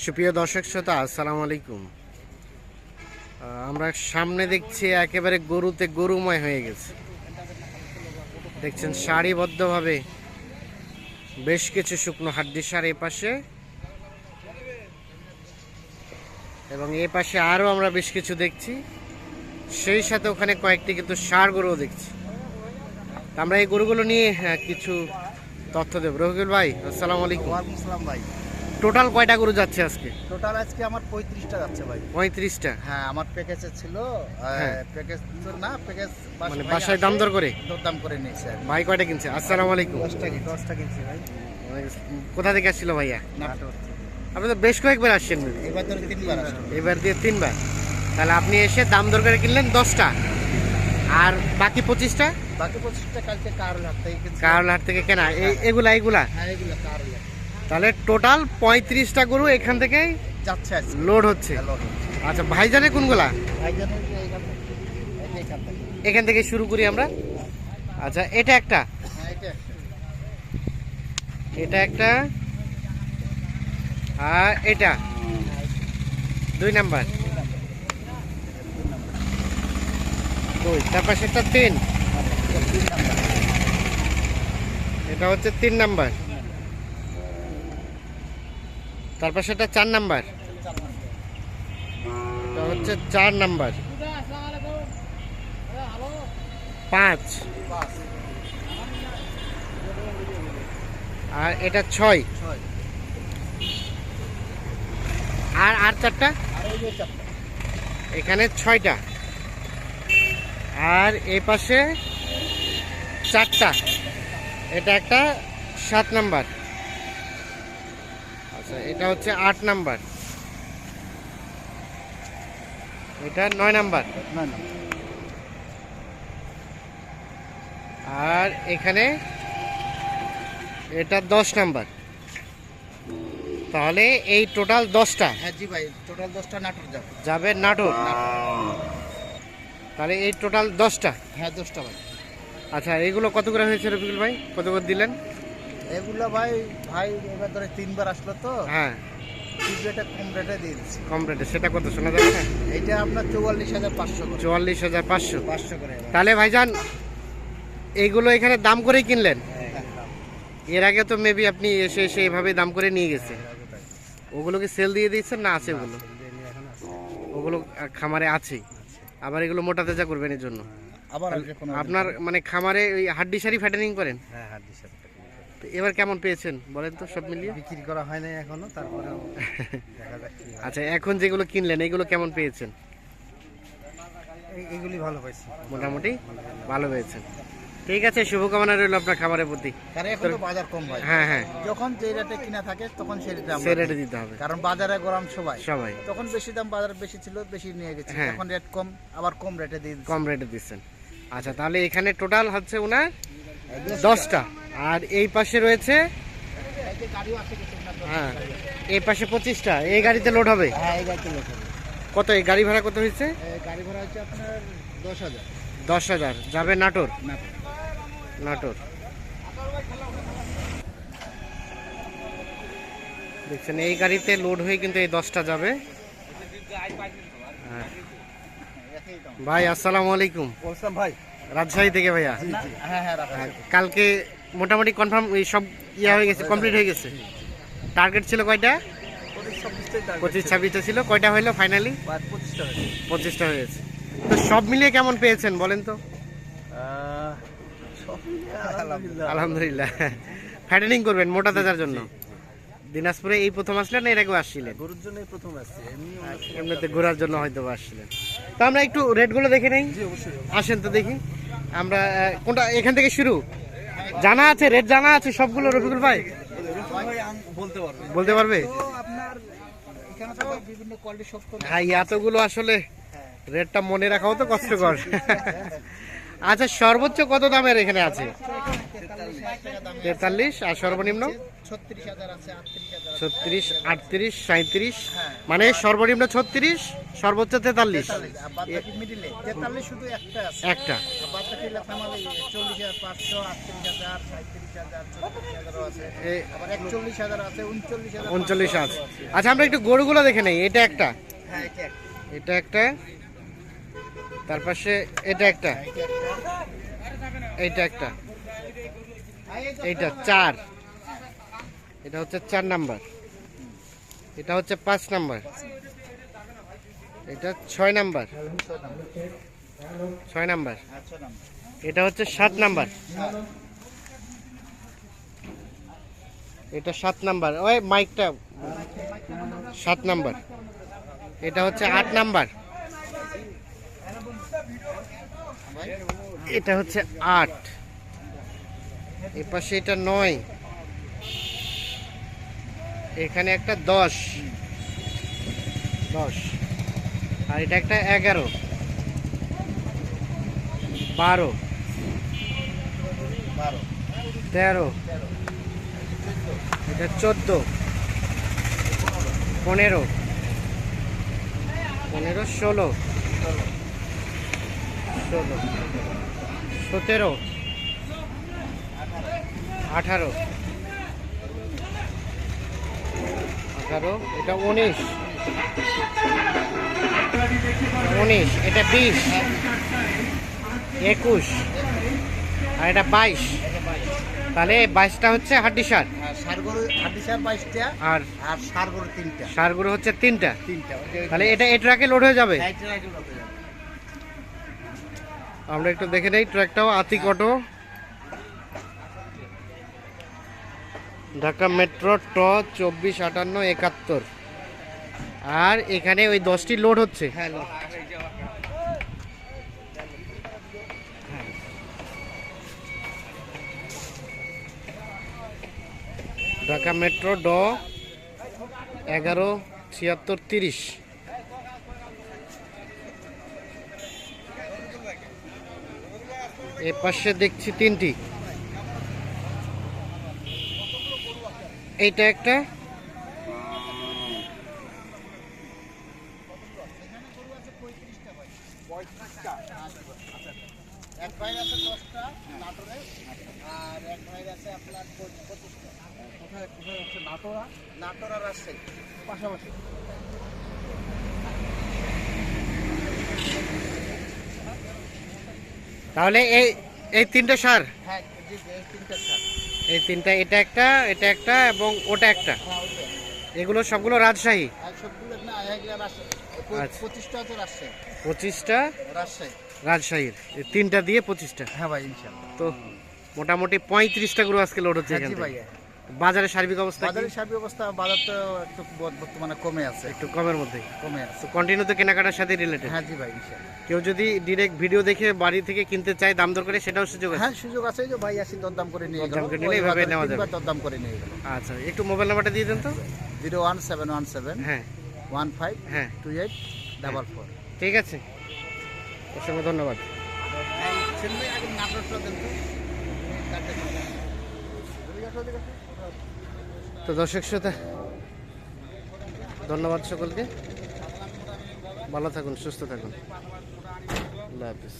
সুপ্রিয় দর্শক শ্রোতা, আসসালামু আলাইকুম। আমরা সামনে দেখছি একেবারে গরুতে গরুময় হয়ে গেছে। দেখছেন, সারিবদ্ধভাবে বেশ কিছু শুকনো হাড্ডি সার এ পাশে। এবং এ পাশে আরও আমরা বেশ কিছু দেখছি। সেই সাথে ওখানে কয়েকটি কিন্তু সার গরুও দেখছি। আমরা এই গরুগুলো নিয়ে কিছু তথ্য দেব। রহিকুল ভাই, আসসালামু আলাইকুম। ভাই। টোটাল কয়টা গরু যাচ্ছে আজকে? টোটাল আজকে আমার পঁয়ত্রিশটা যাচ্ছে ভাই। পঁয়ত্রিশটা? হ্যাঁ আমার প্যাকেজে ছিল হ্যাঁ। প্যাকেজ না প্যাকেজ মানে বাসায় দাম দর করে? দাম করে নিয়েছে আর ভাই কয়টা কিনছে? আসসালামু আলাইকুম। দশটা দশটা কিনছে ভাই। কোথা থেকে আসছিল ভাইয়া? নাটোর আপনি তো বেশ কয়েকবার আসছেন। এবার ধরে তিনবার এবার দিয়ে তিনবার। তাহলে আপনি এসে দাম দর করে কিনলেন দশটা। আর বাকি পঁচিশটা? বাকি পঁচিশটা কালকে কারল হাট থেকে কিনছি। কারণহাট থেকে কেনা। এগুলা এগুলা হ্যাঁ এগুলো কারল হাট। তাহলে টোটাল পঁয়ত্রিশটা গরু এখান থেকে যাচ্ছে লোড হচ্ছে। আচ্ছা ভাইজানে কোনগুলা? এখান থেকে। শুরু করি আমরা। আচ্ছা এটা একটা? হ্যাঁ এটা একটা। এটা আর এটা? দুই নাম্বার। দুই তার পাশে একটা তিন নাম্বার। এটা হচ্ছে তিন নাম্বার। তার পাশে একটা চার নাম্বার। হচ্ছে চার নাম্বার। পাঁচ। আর এটা ছয়। আর আর চারটা? এখানে ছয়টা। আর এই পাশে চারটা। এটা একটা সাত নাম্বার। আচ্ছা এটা হচ্ছে আট নাম্বার। এটা নয় নাম্বার। আর এখানে এটা দশ নাম্বার। তাহলে এই টোটাল দশটা হ্যাঁ জি ভাই টোটাল দশটা নাটোর যাবে। যাবে নাটক তাহলে এই টোটাল দশটা। হ্যাঁ দশটা ভাই। আচ্ছা এগুলো কত করে হয়েছে রফিকুল ভাই? কত করে দিলেন? এগুলো ভাই ভাই এবার ধরে তিনবার আসলো তো হ্যাঁ। রেটে কম রেটে দিয়ে দিচ্ছি। কম রেটে সেটা কত শোনা যাবে না এইটা আপনার চৌয়াল্লিশ হাজার পাঁচশো চুয়াল্লিশ হাজার পাঁচশো। পাঁচশো করে। তাহলে ভাইজান এইগুলো এখানে দাম করেই কিনলেন? হ্যাঁ, এর আগে তো মেবি আপনি এসে এসে এভাবে দাম করে নিয়ে ওগুলোকে সেল দিয়ে দিয়েছেন না আছে ওগুলো? ওগুলো খামারে আছে। আবার এগুলো মোটা তাজা করবেন এর জন্য। আবার আপনার মানে খামারে ওই হাড্ডি সারি ফ্যাটেনিং করেন? হ্যাঁ দিছে তো এবার কেমন পেয়েছেন? বলেন তো সব মিলিয়ে। বিক্রি করা হয় নাই এখনও তারপরে দেখা যাক কি হয়। আচ্ছা এখন যেগুলো কিনলেন এগুলো কেমন পেয়েছেন? এই- এগুলি ভালো পাইছি মোটামুটি ভালো পেয়েছেন ঠিক আছে শুভকামনা রইল আপনার খামারের প্রতি। কারণ এখন তো বাজার কম ভাই। হ্যাঁ হ্যাঁ। যখন যে রেটে কিনা থাকে তখন সেই রেটে আমরা সে রেটে দিতে হবে। কারণ বাজারে গরম সবাই। সবাই। তখন বেশি দাম বাজার বেশি ছিল বেশি নিয়ে গেছে। হ্যাঁ। এখন রেট কম আবার কম রেটে দিয়ে দিচ্ছি। কম রেটে দিচ্ছেন। আচ্ছা তাহলে এখানে টোটাল হচ্ছে ওনার দশটা। আর এই পাশে রয়েছে। হ্যাঁ এই পাশে পঁচিশটা। এই গাড়িতে লোড হবে? হ্যাঁ এই গাড়িতে লোক হবে। কত? এই গাড়ি ভাড়া কত হয়েছে? এই গাড়ি ভাড়া হচ্ছে আপনার দশ হাজার। দশ হাজার। যাবে নাটোর? নাটোর। দেখছেন এই গাড়িতে লোড হয়ে কিন্তু এই দশটা যাবে। হ্যাঁ। ভাই আসসালামু আলাইকুম। ভাই। রাজশাহী থেকে ভাইয়া? হ্যাঁ হ্যাঁ হ্যাঁ, কালকে মোটামুটি কনফার্ম এই সব ইয়ে হয়ে গেছে কমপ্লিট হয়ে গেছে। টার্গেট ছিল কয়টা? পঁচিশ ছাব্বিশটা ছিল। কয়টা হইল ফাইনালি পঁচিশটা হয়ে গেছে। তো সব মিলিয়ে কেমন পেয়েছেন বলেন তো? আলহামদুলিল্লাহ। ফ্যাটেনিং করবেন মোটা তাজার জন্য। দিনাজপুরে এই প্রথম আসলেন না এর আগেও আসছিলেন? গরুর জন্যই প্রথম আসছে এমনি এমনিতে ঘোরার জন্য হয়তো বা আসছিলেন। তো আমরা একটু রেটগুলো দেখে নেই? আসেন তো দেখি। আমরা কোনটা, এখান থেকে শুরু? জানা আছে রেট জানা আছে সবগুলো, রফিকুল ভাই? বলতে পারবে? ভাই, এতগুলো আসলে রেটটা মনে রাখাও তো কষ্টকর। আচ্ছা সর্বোচ্চ কত দামের এখানে আছে? তেতাল্লিশ আর সর্বনিম্ন? ছত্রিশ আটত্রিশ সাঁত্রিশ। মানে সর্বনিম্ন ছত্রিশ সর্বোচ্চ তেতাল্লিশ। একটা। উনচল্লিশ আছে। আচ্ছা আমরা একটু গরুগুলো দেখে নেই এটা একটা? হ্যাঁ এটা একটা। তার পাশে এটা একটা। এইটা একটা। এইটা চার। এটা হচ্ছে চার নাম্বার। এটা হচ্ছে পাঁচ নাম্বার। এটা ছয় নাম্বার। ছয় নাম্বার। এটা হচ্ছে সাত নাম্বার। এটা সাত নাম্বার। ওই মাইকটা। সাত নাম্বার। এটা হচ্ছে আট নাম্বার। এটা হচ্ছে আট। এ পাশে এটা নয়। এখানে একটা দশ। দশ। আর এটা একটা এগারো। বারো। বারো। তেরো। এটা চোদ্দ। পনেরো। পনেরো ষোলো। ষোলো সতেরো। আঠারো। আঠারো এটা উনিশ। উনিশ এটা বিশ। একুশ। আর এটা বাইশ। তাহলে বাইশটা হচ্ছে হাড্ডি সার আর হাড্ডি সার বাইশটা আর আর সার গরু তিনটা। সারগুলো হচ্ছে তিনটা। তিনটা তাহলে এটা এই ট্রাকে লোড হয়ে যাবে হ্যাঁ, এটা রাখলে হবে। আমরা একটু দেখে নেই ট্র্যাকটাও আতিক অটো। ঢাকা মেট্রো ট চব্বিশ আটান্ন একাত্তর। আর এখানে ওই দশটি লোড হচ্ছে। হ্যাঁ। ঢাকা মেট্রো ড এগারো ছিয়াত্তর তিরিশ। এ পাশে দেখছি তিনটি। এইটা একটা। এক ভাইয়ের আছে দশটা নাটোরে আর এক ভাইয়ের আছে আপনার পঁচিশটা। কোথায় কোথায় আছে নাটোরা? নাটোরা রাজশাহী। পাশাপাশি। তাহলে এই এই তিনটে সার? হ্যাঁ এই তিনটা সার। এই তিনটা এটা একটা এটা একটা এবং ওটা একটা? হ্যাঁ এগুলো সবগুলো রাজশাহী? আচ্ছা। পঁচিশটা রাজশাহীর। এই তিনটা দিয়ে পঁচিশটা? হ্যাঁ ভাই তো মোটামুটি পঁয়ত্রিশটা গরু আজকে লোড হচ্ছে হ্যাঁ বাজারের সার্বিক অবস্থা বাজারের সার্বিক অবস্থা বাজার তো একটু বর্তমানে কমে আছে। একটু কমের মধ্যে। কমে আছে। কন্টিনিউ তো কেনাকাটার সাথে রিলেটেড হ্যাঁ জি ভাই কেউ যদি ডিরেক্ট ভিডিও দেখে বাড়ি থেকে কিনতে চায় দাম দর করে সেটাও সুযোগ আছে? হ্যাঁ সুযোগ আছে যে ভাই আসি দরদাম করে নিয়ে গেল। করে নিলে এইভাবে নেওয়া যাবে। দরদাম করে নিয়ে গেল। আচ্ছা একটু মোবাইল নাম্বারটা দিয়ে দেন তো। Zero one seven one seven হ্যাঁ। ওয়ান ফাইভ হ্যাঁ। Two eight double four. ঠিক আছে। অসংখ্য ধন্যবাদ। তো দর্শক শ্রোতা ধন্যবাদ সকলকে। ভালো থাকুন সুস্থ থাকুন। আল্লাহ হাফিজ।